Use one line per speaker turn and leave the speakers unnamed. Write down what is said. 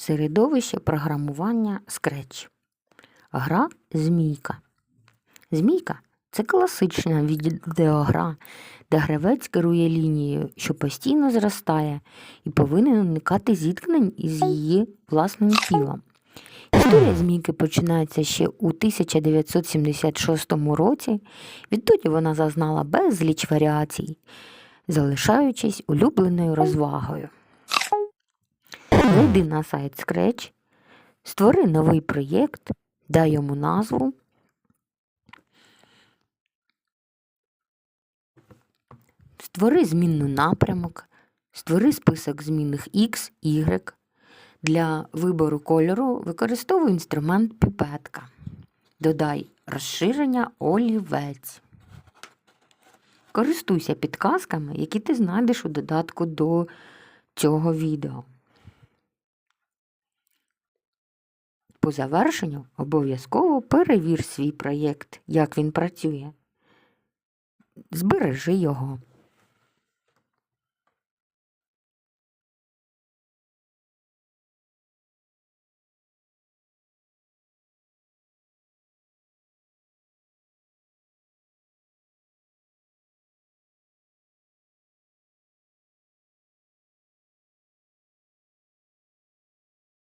Середовище програмування Scratch. Гра Змійка. Змійка це класична відеогра, де гравець керує лінією, що постійно зростає, і повинен уникати зіткнень із її власним тілом. Історія змійки починається ще у 1976 році. Відтоді вона зазнала безліч варіацій, залишаючись улюбленою розвагою. Зайди на сайт Scratch, створи новий проєкт, дай йому назву. Створи змінну напрямок, створи список змінних X, Y. Для вибору кольору використовуй інструмент піпетка. Додай розширення олівець. Користуйся підказками, які ти знайдеш у додатку до цього відео. По завершенню обов'язково перевір свій проєкт, як він працює. Збережи його.